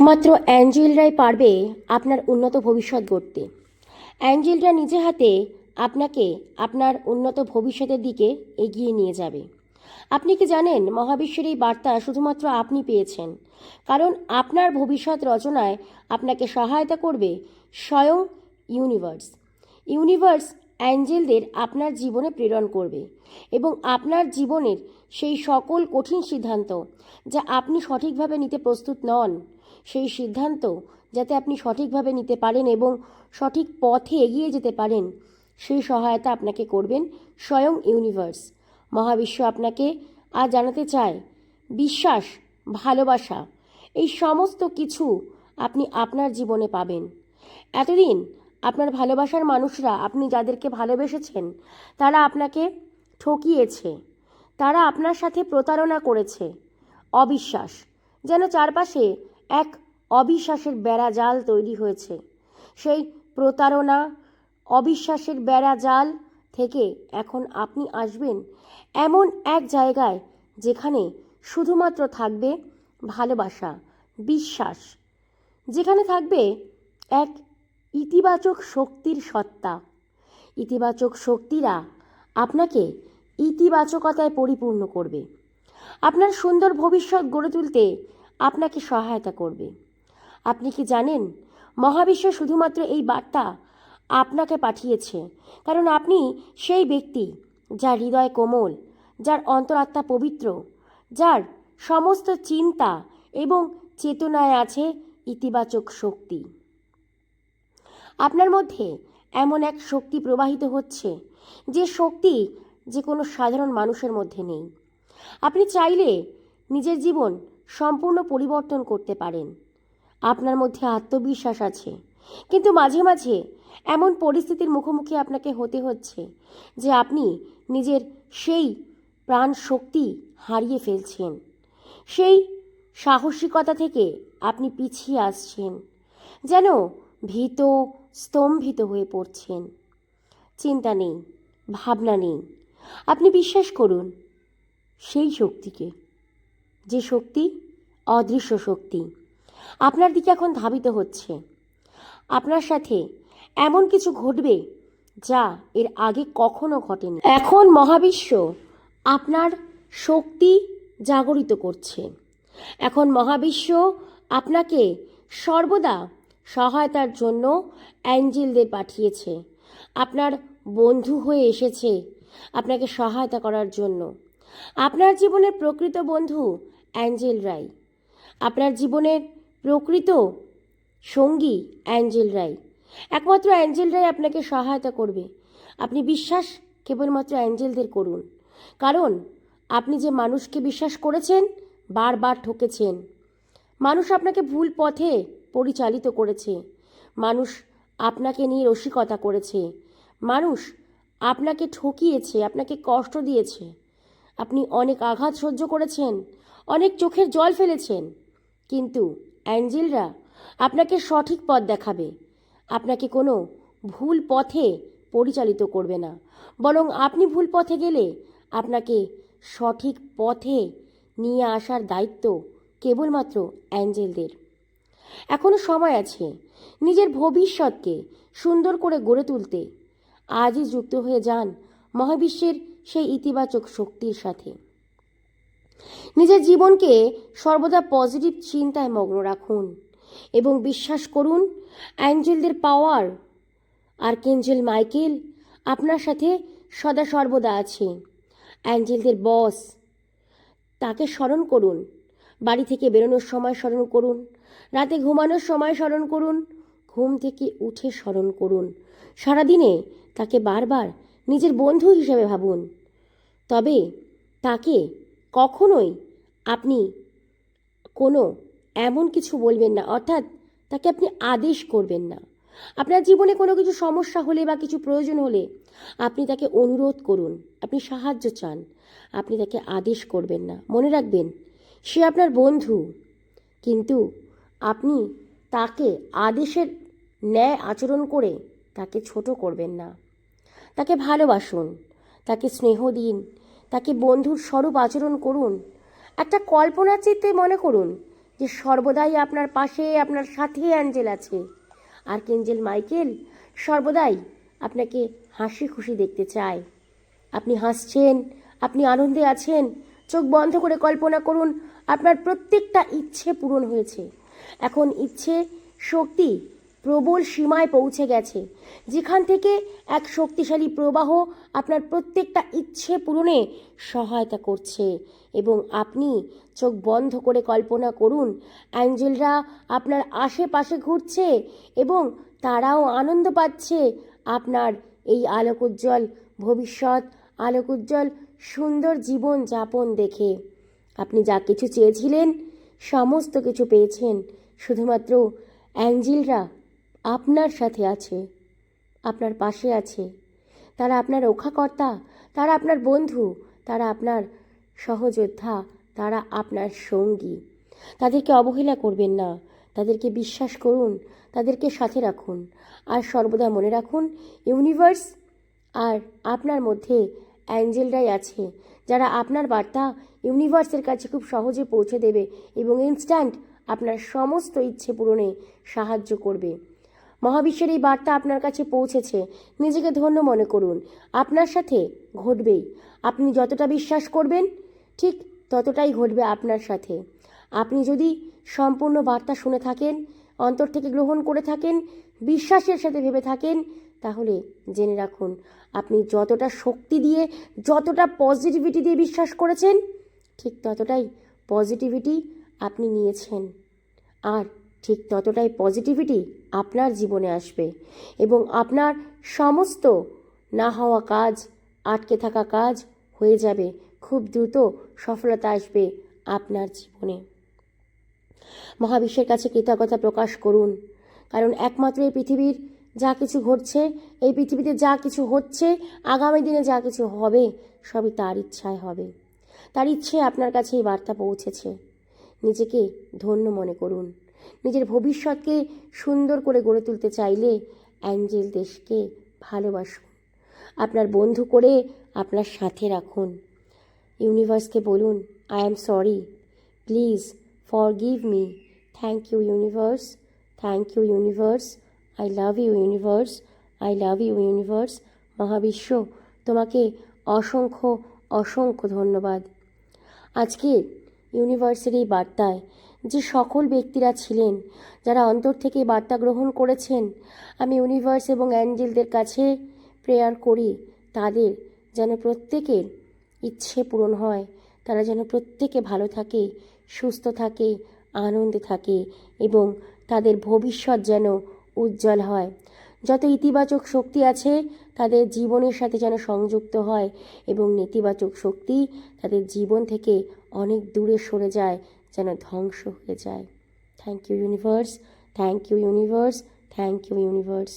একমাত্র অ্যাঞ্জেলরাই পারবে আপনার উন্নত ভবিষ্যৎ গড়তে। অ্যাঞ্জেলরা নিজে হাতে আপনাকে আপনার উন্নত ভবিষ্যতের দিকে এগিয়ে নিয়ে যাবে। আপনি কি জানেন, মহাবিশ্বের এই বার্তা শুধুমাত্র আপনি পেয়েছেন। কারণ আপনার ভবিষ্যৎ রচনায় আপনাকে সহায়তা করবে স্বয়ং ইউনিভার্স। ইউনিভার্স অ্যাঞ্জেলদের আপনার জীবনে প্রেরণ করবে এবং আপনার জীবনের সেই সকল কঠিন সিদ্ধান্ত যা আপনি সঠিকভাবে নিতে প্রস্তুত নন সেই সিদ্ধান্ত যাতে আপনি সঠিকভাবে নিতে পারেন এবং সঠিক পথে এগিয়ে যেতে পারেন সেই সহায়তা আপনাকে করবেন স্বয়ং ইউনিভার্স। মহাবিশ্ব আপনাকে আর জানাতে চায়, বিশ্বাস, ভালোবাসা, এই সমস্ত কিছু আপনি আপনার জীবনে পাবেন। এতদিন আপনার ভালোবাসার মানুষরা আপনি যাদেরকে ভালোবেসেছেন, তারা আপনাকে ঠকিয়েছে, তারা আপনার সাথে প্রতারণা করেছে। অবিশ্বাস, যেন চারপাশে এক অবিশ্বাসের বেড়া জাল তৈরি হয়েছে। সেই প্রতারণা অবিশ্বাসের বেড়া জাল থেকে এখন আপনি আসবেন এমন এক জায়গায় যেখানে শুধুমাত্র থাকবে ভালোবাসা, বিশ্বাস, যেখানে থাকবে এক ইতিবাচক শক্তির সত্তা। ইতিবাচক শক্তিরা আপনাকে ইতিবাচকতায় পরিপূর্ণ করবে। আপনার সুন্দর ভবিষ্যৎ গড়ে তুলতে আপনাকে সহায়তা করবে। আপনি কি জানেন, মহাবিশ্ব শুধুমাত্র এই বার্তা আপনাকে পাঠিয়েছে, কারণ আপনি সেই ব্যক্তি যার হৃদয় কোমল, যার অন্তরাত্মা পবিত্র, যার সমস্ত চিন্তা এবং চেতনায় আছে ইতিবাচক শক্তি। আপনার মধ্যে এমন এক শক্তি প্রবাহিত হচ্ছে, যে শক্তি যে কোনো সাধারণ মানুষের মধ্যে নেই। আপনি চাইলে নিজের জীবন সম্পূর্ণ পরিবর্তন করতে পারেন। আপনার মধ্যে আত্মবিশ্বাস আছে। কিন্তু মাঝে মাঝে এমন পরিস্থিতির মুখোমুখি আপনাকে হতে হচ্ছে যে আপনি নিজের সেই প্রাণ শক্তি হারিয়ে ফেলছেন। সেই সাহসিকতা থেকে আপনি পিছিয়ে আসছেন, যেন ভীত, স্তম্ভিত হয়ে পড়ছেন। চিন্তা নেই, ভাবনা নেই। আপনি বিশ্বাস করুন, সেই শক্তিকে, যে শক্তি অদৃশ্য শক্তি। আপনার দিকে এখন ধাবিত হচ্ছে। আপনার সাথে এমন কিছু ঘটবে যা এর আগে কখনো ঘটেনি। এখন মহাবিশ্ব আপনার শক্তি জাগরিত করছে। এখন মহাবিশ্ব আপনাকে সর্বদা সহায়তার জন্য অ্যাঞ্জেলদের পাঠিয়েছে। আপনার বন্ধু হয়ে এসেছে আপনাকে সহায়তা করার জন্য। আপনার জীবনের প্রকৃত বন্ধু অ্যাঞ্জেল অ্যাঞ্জেলরাই আপনার জীবনের প্রকৃত সঙ্গী অ্যাঞ্জেলরাই একমাত্র অ্যাঞ্জেল অ্যাঞ্জেলরাই আপনাকে সহায়তা করবে। আপনি বিশ্বাস কেবলমাত্র অ্যাঞ্জেলদের করুন। কারণ আপনি যে মানুষকে বিশ্বাস করেছেন, বারবার ঠকেছেন। মানুষ আপনাকে ভুল পথে পরিচালিত করেছে। মানুষ আপনাকে নিয়ে রসিকতা করেছে। মানুষ আপনাকে ঠকিয়েছে, আপনাকে কষ্ট দিয়েছে। আপনি অনেক আঘাত সহ্য করেছেন, অনেক চোখের জল ফেলেছেন। কিন্তু, অ্যাঞ্জেলরা আপনাকে সঠিক পথ দেখাবে। আপনাকে কোনো ভুল পথে পরিচালিত করবে না। বরং আপনি ভুল পথে গেলে আপনাকে সঠিক পথে নিয়ে আসার দায়িত্ব কেবলমাত্র অ্যাঞ্জেলদের। এখনও সময় আছে নিজের ভবিষ্যৎকে সুন্দর করে গড়ে তুলতে। আজই যুক্ত হয়ে যান মহাবিশ্বের সেই ইতিবাচক শক্তির সাথে। নিজের জীবনকে সর্বদা পজিটিভ চিন্তায় মগ্ন রাখুন এবং বিশ্বাস করুন, অ্যাঞ্জেলদের পাওয়ার আর্কেঞ্জেল মাইকেল আপনার সাথে সদা সর্বদা আছে। অ্যাঞ্জেলদের বস, তাকে স্মরণ করুন, বাড়ি থেকে বেরোনোর সময় স্মরণ করুন, রাতে ঘুমানোর সময় স্মরণ করুন, ঘুম থেকে উঠে স্মরণ করুন। সারাদিনে তাকে বারবার নিজের বন্ধু হিসেবে ভাবুন, তবে তাকে কখনোই আপনি কোনো এমন কিছু বলবেন না, অর্থাৎ তাকে আপনি আদেশ করবেন না। আপনার জীবনে কোনো কিছু সমস্যা হলে বা কিছু প্রয়োজন হলে আপনি তাকে অনুরোধ করুন, আপনি সাহায্য চান, আপনি তাকে আদেশ করবেন না। মনে রাখবেন, সে আপনার বন্ধু, কিন্তু আপনি তাকে আদেশের ন্যায় আচরণ করে তাকে ছোট করবেন না। তাকে ভালোবাসুন, তাকে স্নেহ দিন তাকে বন্ধুর স্বরূপ আচরণ করুন। একটা কল্পনার চিত্তে মনে করুন যে সর্বদাই আপনার পাশে, আপনার সাথে অ্যাঞ্জেল আছে। আর্কেঞ্জেল মাইকেল, সর্বদাই আপনাকে হাসি খুশি দেখতে চায়। আপনি হাসছেন, আপনি আনন্দে আছেন, চোখ বন্ধ করে কল্পনা করুন, আপনার প্রত্যেকটা ইচ্ছে পূরণ হয়েছে। এখন ইচ্ছে, শক্তি প্রবল সীমায় পৌঁছে গেছে। যেখান থেকে এক শক্তিশালী প্রবাহ আপনার প্রত্যেকটা ইচ্ছে পূরণে সহায়তা করছে এবং আপনি চোখ বন্ধ করে কল্পনা করুন, অ্যাঞ্জেলরা আপনার আশেপাশে ঘুরছে এবং তারাও আনন্দ পাচ্ছে আপনার এই আলোকোজ্জ্বল ভবিষ্যৎ, আলোকোজ্জ্বল সুন্দর জীবন যাপন দেখে। আপনি যা কিছু চেয়েছিলেন, সমস্ত কিছু পেয়েছেন, শুধুমাত্র অ্যাঞ্জেলরা আপনার সাথে আছে, আপনার পাশে আছে। তারা আপনার রক্ষাকর্তা, তারা আপনার বন্ধু, তারা আপনার সহযোদ্ধা, তারা আপনার সঙ্গী। তাদেরকে অবহেলা করবেন না, তাদেরকে বিশ্বাস করুন, তাদেরকে সাথে রাখুন। আর সর্বদা মনে রাখুন, ইউনিভার্স আর আপনার মধ্যে অ্যাঞ্জেলরাই আছে, যারা আপনার বার্তা ইউনিভার্সের কাছে খুব সহজে পৌঁছে দেবে এবং ইনস্ট্যান্ট আপনার সমস্ত ইচ্ছে পূরণে সাহায্য করবে। মহাবিশ্বের এই বার্তা আপনার কাছে পৌঁছেছে। নিজেকে ধন্য মনে করুন। আপনার সাথে ঘটবেই। আপনি যতটা বিশ্বাস করবেন, ঠিক ততটাই ঘটবে আপনার সাথে। আপনি যদি সম্পূর্ণ বার্তা শুনে থাকেন, অন্তর থেকে গ্রহণ করে থাকেন, বিশ্বাসের সাথে ভেবে থাকেন, তাহলে জেনে রাখুন, আপনি যতটা শক্তি দিয়ে, যতটা পজিটিভিটি দিয়ে বিশ্বাস করেছেন, ঠিক ততটাই পজিটিভিটি আপনি নিয়েছেন। আর ঠিক ততটাই পজিটিভিটি আপনার জীবনে আসবে এবং আপনার সমস্ত না হওয়া কাজ, আটকে থাকা কাজ হয়ে যাবে। খুব দ্রুত সফলতা আসবে আপনার জীবনে। মহাবিশ্বের কাছে কৃতজ্ঞতা প্রকাশ করুন। কারণ একমাত্র এই পৃথিবীর যা কিছু ঘটছে, এই পৃথিবীতে যা কিছু হচ্ছে, আগামী দিনে যা কিছু হবে, সবই তার ইচ্ছায় হবে। তার ইচ্ছে আপনার কাছে এই বার্তা পৌঁছেছে। নিজেকে ধন্য মনে করুন। নিজের ভবিষ্যৎকে সুন্দর করে গড়ে তুলতে চাইলে অ্যাঞ্জেল দেশকে ভালোবাসুন। আপনার বন্ধু করে আপনার সাথে রাখুন। ইউনিভার্সকে বলুন I am sorry please forgive me thank you universe thank you universe I love you universe I love you universe মহাবিশ্ব, তোমাকে অসংখ্য অসংখ্য ধন্যবাদ। আজকে ইউনিভার্সের এই বার্তায় যে সকল ব্যক্তিরা ছিলেন, যারা অন্তর থেকে বার্তা গ্রহণ করেছেন, আমি ইউনিভার্স এবং অ্যাঞ্জেলদের কাছে প্রেয়ার করি, তাদের যেন প্রত্যেকের ইচ্ছে পূরণ হয়, তারা যেন প্রত্যেকে ভালো থাকে, সুস্থ থাকে, আনন্দে থাকে এবং তাদের ভবিষ্যৎ যেন উজ্জ্বল হয়। যত ইতিবাচক শক্তি আছে, তাদের জীবনের সাথে যেন সংযুক্ত হয় এবং নেতিবাচক শক্তি তাদের জীবন থেকে অনেক দূরে সরে যায় যেন ধ্বংস হয়ে যায়। Thank you universe thank you universe thank you universe